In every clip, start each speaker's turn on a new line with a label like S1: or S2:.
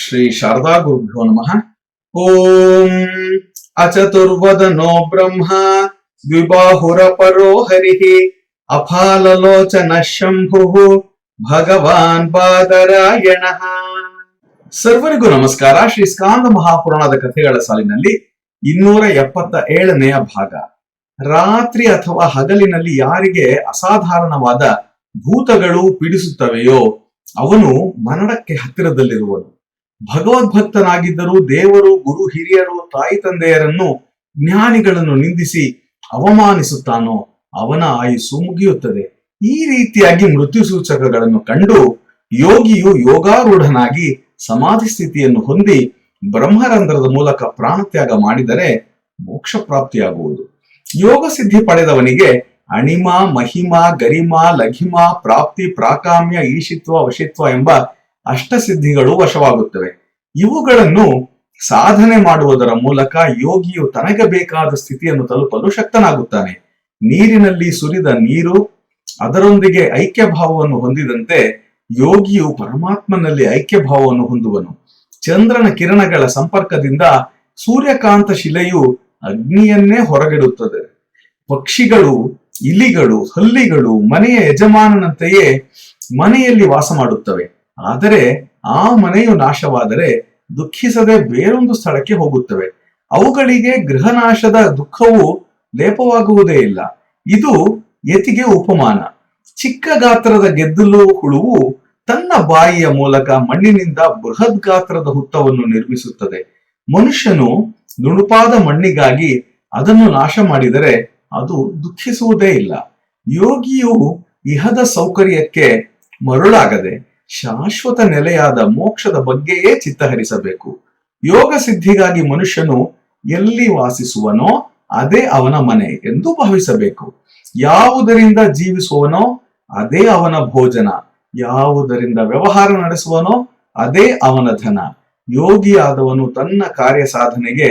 S1: ಶ್ರೀ ಶಾರದಾ ಗುರುಭ್ಯೋ ನಮಃ. ಓಂ ಅಚತುರ್ವದನೋ ಬ್ರಹ್ಮ ದ್ವಿಬಾಹುರ ಪರೋ ಹರಿಃ ಅಫಾಲಲೋಚನ ಶಂಭು ಭಗವಾನ್ ಬಾದರಾಯಣ. ಸರ್ವರಿಗೂ ನಮಸ್ಕಾರ. ಶ್ರೀ ಸ್ಕಾಂದ ಮಹಾಪುರಾಣದ ಕಥೆಗಳ ಸಾಲಿನಲ್ಲಿ ಇನ್ನೂರ ಎಪ್ಪತ್ತ ಏಳನೆಯ ಭಾಗ. ರಾತ್ರಿ ಅಥವಾ ಹಗಲಿನಲ್ಲಿ ಯಾರಿಗೆ ಅಸಾಧಾರಣವಾದ ಭೂತಗಳು ಪೀಡಿಸುತ್ತವೆಯೋ ಅವನು ಮರಣಕ್ಕೆ ಹತ್ತಿರದಲ್ಲಿರುವನು. ಭಗವದ್ಭಕ್ತನಾಗಿದ್ದರೂ ದೇವರು, ಗುರು, ಹಿರಿಯರು, ತಾಯಿ, ತಂದೆಯರನ್ನು, ಜ್ಞಾನಿಗಳನ್ನು ನಿಂದಿಸಿ ಅವಮಾನಿಸುತ್ತಾನೋ ಅವನ ಆಯುಸ್ಸು ಮುಗಿಯುತ್ತದೆ. ಈ ರೀತಿಯಾಗಿ ಮೃತ್ಯು ಸೂಚಕಗಳನ್ನು ಕಂಡು ಯೋಗಿಯು ಯೋಗಾರೂಢನಾಗಿ ಸಮಾಧಿ ಸ್ಥಿತಿಯನ್ನು ಹೊಂದಿ ಬ್ರಹ್ಮರಂಧ್ರದ ಮೂಲಕ ಪ್ರಾಣತ್ಯಾಗ ಮಾಡಿದರೆ ಮೋಕ್ಷ ಪ್ರಾಪ್ತಿಯಾಗುವುದು. ಯೋಗ ಸಿದ್ಧಿ ಪಡೆದವನಿಗೆ ಅಣಿಮ, ಮಹಿಮ, ಗರಿಮ, ಲಘಿಮ, ಪ್ರಾಪ್ತಿ, ಪ್ರಾಕಾಮ್ಯ, ಈಶಿತ್ವ ವಶಿತ್ವ ಎಂಬ ಅಷ್ಟಸಿದ್ಧಿಗಳು ವಶವಾಗುತ್ತವೆ. ಇವುಗಳನ್ನು ಸಾಧನೆ ಮಾಡುವುದರ ಮೂಲಕ ಯೋಗಿಯು ತನಗೆ ಬೇಕಾದ ಸ್ಥಿತಿಯನ್ನು ತಲುಪಲು ಶಕ್ತನಾಗುತ್ತಾನೆ. ನೀರಿನಲ್ಲಿ ಸುರಿದ ನೀರು ಅದರೊಂದಿಗೆ ಐಕ್ಯ ಭಾವವನ್ನು ಹೊಂದಿದಂತೆ ಯೋಗಿಯು ಪರಮಾತ್ಮನಲ್ಲಿ ಐಕ್ಯ ಭಾವವನ್ನು ಹೊಂದುವನು. ಚಂದ್ರನ ಕಿರಣಗಳ ಸಂಪರ್ಕದಿಂದ ಸೂರ್ಯಕಾಂತ ಶಿಲೆಯು ಅಗ್ನಿಯನ್ನೇ ಹೊರಗಿಡುತ್ತದೆ. ಪಕ್ಷಿಗಳು, ಇಲಿಗಳು, ಹಲ್ಲಿಗಳು ಮನೆಯ ಯಜಮಾನನಂತೆಯೇ ಮನೆಯಲ್ಲಿ ವಾಸ ಮಾಡುತ್ತವೆ. ಆದರೆ ಆ ಮನೆಯು ನಾಶವಾದರೆ ದುಃಖಿಸದೆ ಬೇರೊಂದು ಸ್ಥಳಕ್ಕೆ ಹೋಗುತ್ತವೆ. ಅವುಗಳಿಗೆ ಗೃಹನಾಶದ ದುಃಖವು ಲೇಪವಾಗುವುದೇ ಇಲ್ಲ. ಇದು ಯತಿಗೆ ಉಪಮಾನ. ಚಿಕ್ಕ ಗಾತ್ರದ ಗೆದ್ದಲು ಹುಳುವು ತನ್ನ ಬಾಯಿಯ ಮೂಲಕ ಮಣ್ಣಿನಿಂದ ಬೃಹತ್ ಗಾತ್ರದ ಹುತ್ತವನ್ನು ನಿರ್ಮಿಸುತ್ತದೆ. ಮನುಷ್ಯನು ನುಣುಪಾದ ಮಣ್ಣಿಗಾಗಿ ಅದನ್ನು ನಾಶ ಮಾಡಿದರೆ ಅದು ದುಃಖಿಸುವುದೇ ಇಲ್ಲ. ಯೋಗಿಯು ಇಹದ ಸೌಕರ್ಯಕ್ಕೆ ಮರುಳಾಗದೆ ಶಾಶ್ವತ ನೆಲೆಯಾದ ಮೋಕ್ಷದ ಬಗ್ಗೆಯೇ ಚಿತ್ತಹರಿಸಬೇಕು. ಯೋಗ ಸಿದ್ಧಿಗಾಗಿ ಮನುಷ್ಯನು ಎಲ್ಲಿ ವಾಸಿಸುವನೋ ಅದೇ ಅವನ ಮನೆ ಎಂದು ಭಾವಿಸಬೇಕು. ಯಾವುದರಿಂದ ಜೀವಿಸುವನೋ ಅದೇ ಅವನ ಭೋಜನ. ಯಾವುದರಿಂದ ವ್ಯವಹಾರ ನಡೆಸುವನೋ ಅದೇ ಅವನ ಧನ. ಯೋಗಿಯಾದವನು ತನ್ನ ಕಾರ್ಯ ಸಾಧನೆಗೆ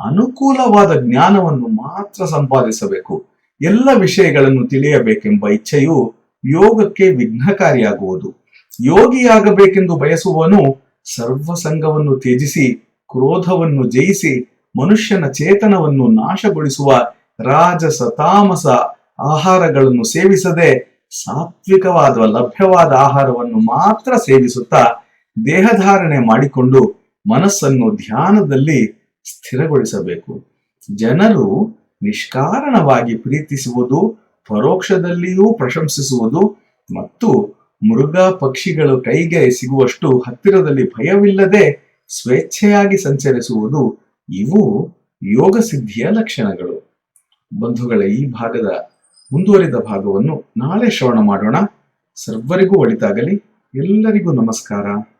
S1: ಅನುಕೂಲವಾದ ಜ್ಞಾನವನ್ನು ಮಾತ್ರ ಸಂಪಾದಿಸಬೇಕು. ಎಲ್ಲ ವಿಷಯಗಳನ್ನು ತಿಳಿಯಬೇಕೆಂಬ ಇಚ್ಛೆಯು ಯೋಗಕ್ಕೆ ವಿಘ್ನಕಾರಿಯಾಗುವುದು. ಯೋಗಿಯಾಗಬೇಕೆಂದು ಬಯಸುವನು ಸರ್ವಸಂಗವನ್ನು ತ್ಯಜಿಸಿ, ಕ್ರೋಧವನ್ನು ಜಯಿಸಿ, ಮನುಷ್ಯನ ಚೇತನವನ್ನು ನಾಶಗೊಳಿಸುವ ರಾಜಸ, ತಾಮಸ ಆಹಾರಗಳನ್ನು ಸೇವಿಸದೆ ಸಾತ್ವಿಕವಾದ, ಲಭ್ಯವಾದ ಆಹಾರವನ್ನು ಮಾತ್ರ ಸೇವಿಸುತ್ತಾ ದೇಹಧಾರಣೆ ಮಾಡಿಕೊಂಡು ಮನಸ್ಸನ್ನು ಧ್ಯಾನದಲ್ಲಿ ಸ್ಥಿರಗೊಳಿಸಬೇಕು. ಜನರು ನಿಷ್ಕಾರಣವಾಗಿ ಪ್ರೀತಿಸುವುದು, ಪರೋಕ್ಷದಲ್ಲಿಯೂ ಪ್ರಶಂಸಿಸುವುದು ಮತ್ತು ಮೃಗ ಪಕ್ಷಿಗಳು ಕೈಗೆ ಸಿಗುವಷ್ಟು ಹತ್ತಿರದಲ್ಲಿ ಭಯವಿಲ್ಲದೆ ಸ್ವೇಚ್ಛೆಯಾಗಿ ಸಂಚರಿಸುವುದು ಇವು ಯೋಗ ಸಿದ್ಧಿಯ ಲಕ್ಷಣಗಳು. ಬಂಧುಗಳ, ಈ ಭಾಗದ ಮುಂದುವರಿದ ಭಾಗವನ್ನು ನಾಳೆ ಶ್ರವಣ ಮಾಡೋಣ. ಸರ್ವರಿಗೂ ಒಳಿತಾಗಲಿ. ಎಲ್ಲರಿಗೂ ನಮಸ್ಕಾರ.